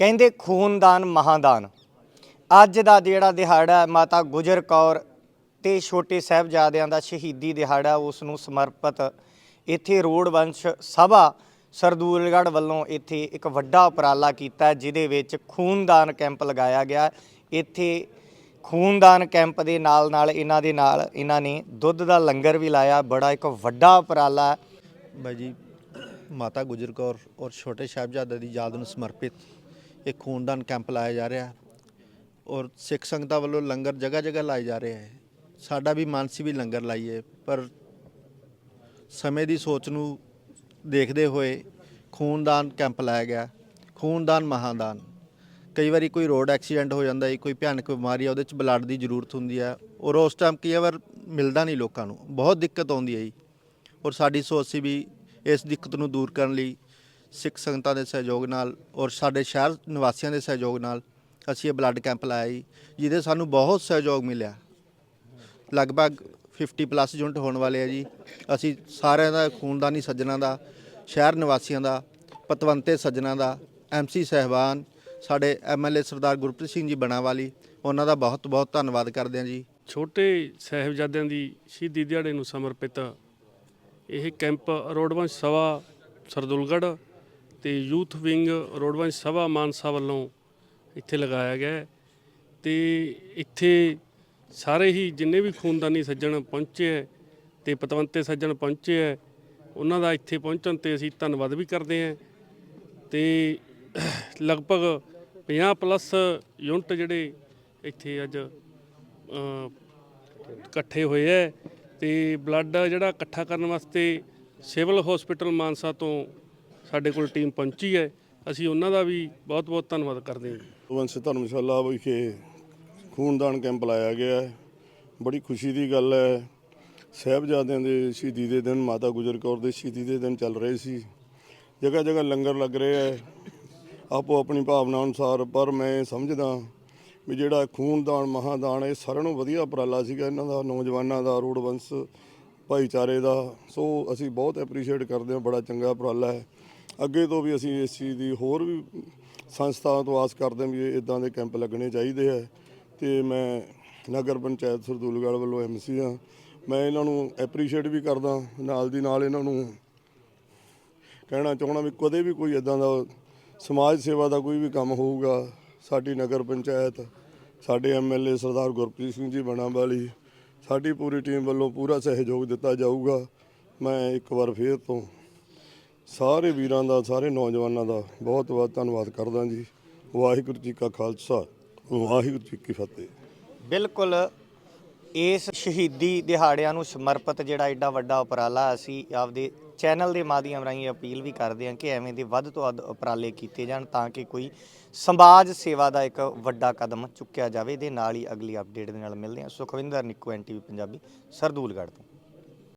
ਕਹਿੰਦੇ ਖੂਨਦਾਨ ਮਹਾਦਾਨ ਅੱਜ ਦਾ ਜਿਹੜਾ ਦਿਹਾੜਾ ਮਾਤਾ ਗੁਜਰ ਕੌਰ ਤੇ ਛੋਟੇ ਸਾਹਿਬਜ਼ਾਦਿਆਂ ਦਾ ਸ਼ਹੀਦੀ ਦਿਹਾੜਾ, ਉਸ ਨੂੰ ਸਮਰਪਿਤ ਇੱਥੇ ਰੋਡ ਵੰਸ਼ ਸਭਾ ਸਰਦੂਲਗੜ੍ਹ ਵੱਲੋਂ ਇੱਥੇ ਇੱਕ ਵੱਡਾ ਉਪਰਾਲਾ ਕੀਤਾ ਜਿਹਦੇ ਵਿੱਚ ਖੂਨਦਾਨ ਕੈਂਪ ਲਗਾਇਆ ਗਿਆ ਇੱਥੇ ਖੂਨਦਾਨ ਕੈਂਪ ਦੇ ਨਾਲ ਨਾਲ ਇਹਨਾਂ ਦੇ ਨਾਲ ਇਹਨਾਂ ਨੇ ਦੁੱਧ ਦਾ ਲੰਗਰ ਵੀ ਲਾਇਆ, ਬੜਾ ਇੱਕ ਵੱਡਾ ਉਪਰਾਲਾ ਹੈ। ਬਾਈ ਜੀ, ਮਾਤਾ ਗੁਜਰ ਕੌਰ ਔਰ ਛੋਟੇ ਸਾਹਿਬਜ਼ਾਦੇ ਦੀ ਯਾਦ ਨੂੰ ਸਮਰਪਿਤ ਇਹ ਖੂਨਦਾਨ ਕੈਂਪ ਲਾਇਆ ਜਾ ਰਿਹਾ। ਔਰ ਸਿੱਖ ਸੰਗਤਾਂ ਵੱਲੋਂ ਲੰਗਰ ਜਗ੍ਹਾ ਜਗ੍ਹਾ ਲਾਏ ਜਾ ਰਹੇ ਹੈ ਸਾਡਾ ਵੀ ਮਨ ਸੀ ਵੀ ਲੰਗਰ ਲਾਈਏ, ਪਰ ਸਮੇਂ ਦੀ ਸੋਚ ਨੂੰ ਦੇਖਦੇ ਹੋਏ ਖੂਨਦਾਨ ਕੈਂਪ ਲਾਇਆ ਗਿਆ। ਖੂਨਦਾਨ ਮਹਾਦਾਨ। ਕਈ ਵਾਰੀ ਕੋਈ ਰੋਡ ਐਕਸੀਡੈਂਟ ਹੋ ਜਾਂਦਾ ਹੈ ਕੋਈ ਭਿਆਨਕ ਬਿਮਾਰੀ ਆ, ਉਹਦੇ ਚ ਬਲੱਡ ਦੀ ਜ਼ਰੂਰਤ ਹੁੰਦੀ ਹੈ ਔਰ ਉਸ ਟਾਈਮ ਕਈ ਵਾਰ ਮਿਲਦਾ ਨਹੀਂ ਲੋਕਾਂ ਨੂੰ। ਬਹੁਤ ਦਿੱਕਤ ਆਉਂਦੀ ਹੈ ਜੀ। ਔਰ ਸਾਡੀ ਸੋਚ ਸੀ ਵੀ ਇਸ ਦਿੱਕਤ ਨੂੰ ਦੂਰ ਕਰਨ ਲਈ ਸਿੱਖ ਸੰਗਤਾਂ ਦੇ ਸਹਿਯੋਗ ਨਾਲ ਔਰ ਸਾਡੇ ਸ਼ਹਿਰ ਨਿਵਾਸੀਆਂ ਦੇ ਸਹਿਯੋਗ ਨਾਲ ਅਸੀਂ ਇਹ ਬਲੱਡ ਕੈਂਪ ਲਾਇਆ ਜੀ, ਜਿਹਦੇ ਸਾਨੂੰ ਬਹੁਤ ਸਹਿਯੋਗ ਮਿਲਿਆ। ਲਗਭਗ 50 ਪਲੱਸ ਯੂਨਿਟ ਹੋਣ ਵਾਲੇ ਆ ਜੀ। ਅਸੀਂ ਸਾਰਿਆਂ ਦਾ, ਖੂਨਦਾਨੀ ਸੱਜਣਾ ਦਾ, ਸ਼ਹਿਰ ਨਿਵਾਸੀਆਂ ਦਾ, ਪਤਵੰਤੇ ਸੱਜਣਾ ਦਾ ਐਮਸੀ ਸਹਿਬਾਨ, ਸਾਡੇ ਐਮਐਲਏ ਸਰਦਾਰ ਗੁਰਪ੍ਰੀਤ ਸਿੰਘ ਜੀ ਬਣਾਵਾਲੀ, ਉਹਨਾਂ ਦਾ ਬਹੁਤ ਬਹੁਤ ਧੰਨਵਾਦ ਕਰਦੇ ਹਾਂ ਜੀ। ਛੋਟੇ ਸਾਹਿਬਜ਼ਾਦਿਆਂ ਦੀ ਸ਼ਹੀਦੀ ਦਿਹਾੜੇ ਨੂੰ ਸਮਰਪਿਤ ਇਹ ਕੈਂਪ ਰੋਡਵੰਸ਼ ਸਭਾ ਸਰਦੁਲਗੜ੍ਹ ਤੇ ਯੂਥ ਵਿੰਗ ਰੋਡਵੰਸ਼ ਸਭਾ ਮਾਨਸਾ ਵੱਲੋਂ ਇੱਥੇ ਲਗਾਇਆ ਗਿਆ ਹੈ ਤੇ ਇੱਥੇ ਸਾਰੇ ਹੀ ਜਿੰਨੇ ਵੀ ਖੂਨਦਾਨੀ ਸੱਜਣ ਪਹੁੰਚੇ ਹੈ ਤੇ ਪਤਵੰਤੇ ਸੱਜਣ ਪਹੁੰਚੇ ਹੈ, ਉਹਨਾਂ ਦਾ ਇੱਥੇ ਪਹੁੰਚਣ ਤੇ ਅਸੀਂ ਧੰਨਵਾਦ ਵੀ ਕਰਦੇ ਹਾਂ। ਤੇ ਲਗਭਗ 50 ਪਲੱਸ ਯੂਨਿਟ ਜਿਹੜੇ ਇੱਥੇ ਅੱਜ ਇਕੱਠੇ ਹੋਏ ਹੈ ਤੇ ਬਲੱਡ ਜਿਹੜਾ ਇਕੱਠਾ ਕਰਨ ਵਾਸਤੇ ਸਿਵਲ ਹਸਪੀਟਲ ਮਾਨਸਾ ਤੋਂ ਸਾਡੇ ਕੋਲ ਟੀਮ ਪਹੁੰਚੀ ਹੈ, ਅਸੀਂ ਉਹਨਾਂ ਦਾ ਵੀ ਬਹੁਤ-ਬਹੁਤ ਧੰਨਵਾਦ ਕਰਦੇ ਹਾਂ ਵੰਸ਼ ਧਰਮਸ਼ਾਲਾ ਵਿਖੇ ਖੂਨਦਾਨ ਕੈਂਪ ਲਾਇਆ ਗਿਆ ਹੈ। ਬੜੀ ਖੁਸ਼ੀ ਦੀ ਗੱਲ ਹੈ, ਸਾਹਿਬਜ਼ਾਦਿਆਂ ਦੇ ਸ਼ਹੀਦੀ ਦੇ ਦਿਨ, ਮਾਤਾ ਗੁਜਰ ਕੌਰ ਦੇ ਸ਼ਹੀਦੀ ਦੇ ਦਿਨ ਚੱਲ ਰਹੇ ਸੀ। ਜਗ੍ਹਾ ਜਗ੍ਹਾ ਲੰਗਰ ਲੱਗ ਰਹੇ ਹੈ। ਆਪੋ ਆਪਣੀ ਭਾਵਨਾ ਅਨੁਸਾਰ, ਪਰ ਮੈਂ ਸਮਝਦਾ ਵੀ ਜਿਹੜਾ ਖੂਨਦਾਨ, ਮਹਾਦਾਨ, ਇਹ ਸਾਰਿਆਂ ਨੂੰ ਵਧੀਆ ਉਪਰਾਲਾ ਸੀਗਾ, ਇਹਨਾਂ ਦਾ, ਨੌਜਵਾਨਾਂ ਦਾ, ਰੋਡ ਭਾਈਚਾਰੇ ਦਾ। ਸੋ ਅਸੀਂ ਬਹੁਤ ਐਪਰੀਸ਼ੀਏਟ ਕਰਦੇ ਹਾਂ, ਬੜਾ ਚੰਗਾ ਉਪਰਾਲਾ ਹੈ। ਅੱਗੇ ਤੋਂ ਵੀ ਅਸੀਂ ਇਸ ਚੀਜ਼ ਦੀ ਹੋਰ ਵੀ ਸੰਸਥਾਵਾਂ ਤੋਂ ਆਸ ਕਰਦੇ ਹਾਂ ਵੀ ਇਦਾਂ ਦੇ ਕੈਂਪ ਲੱਗਣੇ ਚਾਹੀਦੇ ਹੈ ਤੇ ਮੈਂ ਨਗਰ ਪੰਚਾਇਤ ਸਰਦੂਲਗੜ੍ਹ ਵੱਲੋਂ ਐਮਸੀ ਹਾਂ। ਮੈਂ ਇਹਨਾਂ ਨੂੰ ਐਪਰੀਸ਼ੀਏਟ ਵੀ ਕਰਦਾ, ਨਾਲ ਦੀ ਨਾਲ ਇਹਨਾਂ ਨੂੰ ਕਹਿਣਾ ਚਾਹਣਾ ਵੀ ਕਦੇ ਵੀ ਕੋਈ ਇਦਾਂ ਦਾ ਸਮਾਜ ਸੇਵਾ ਦਾ ਕੋਈ ਵੀ ਕੰਮ ਹੋਊਗਾ, ਸਾਡੀ ਨਗਰ ਪੰਚਾਇਤ, ਸਾਡੇ ਐਮਐਲਏ ਸਰਦਾਰ ਗੁਰਪ੍ਰੀਤ ਸਿੰਘ ਜੀ ਬਣਾ ਵਾਲੀ ਸਾਡੀ ਪੂਰੀ ਟੀਮ ਵੱਲੋਂ ਪੂਰਾ ਸਹਿਯੋਗ ਦਿੱਤਾ ਜਾਊਗਾ। ਮੈਂ ਇੱਕ ਵਾਰ ਫੇਰ ਤੋਂ ਸਾਰੇ ਵੀਰਾਂ ਦਾ, ਸਾਰੇ ਨੌਜਵਾਨਾਂ ਦਾ ਬਹੁਤ ਬਹੁਤ ਧੰਨਵਾਦ ਕਰਦਾ ਜੀ। ਵਾਹਿਗੁਰੂ ਜੀ ਕਾ ਖਾਲਸਾ, ਵਾਹਿਗੁਰੂ ਜੀ ਕੀ ਫਤਿਹ। ਬਿਲਕੁਲ, ਇਸ ਸ਼ਹੀਦੀ ਦਿਹਾੜਿਆਂ ਨੂੰ ਸਮਰਪਿਤ ਜਿਹੜਾ ਐਡਾ ਵੱਡਾ ਉਪਰਾਲਾ ਅਸੀਂ ਆਪਦੇ ਚੈਨਲ ਦੇ ਮਾਧਿਅਮ ਰਾਹੀਂ ਅਪੀਲ ਵੀ ਕਰਦੇ ਹਾਂ ਕਿ ਐਵੇਂ ਦੇ ਵੱਧ ਤੋਂ ਵੱਧ ਉਪਰਾਲੇ ਕੀਤੇ ਜਾਣ ਤਾਂ ਕਿ ਕੋਈ ਸਮਾਜ ਸੇਵਾ ਦਾ ਇੱਕ ਵੱਡਾ ਕਦਮ ਚੁੱਕਿਆ ਜਾਵੇ। ਦੇ ਨਾਲ ਹੀ ਅਗਲੀ ਅਪਡੇਟ ਦੇ ਨਾਲ ਮਿਲਦੇ ਹਾਂ। ਸੁਖਵਿੰਦਰ ਨਿੱਕੂ ਐਨਟੀਵੀ ਪੰਜਾਬੀ ਸਰਦੂਲਗੜ੍ਹ ਤੋਂ।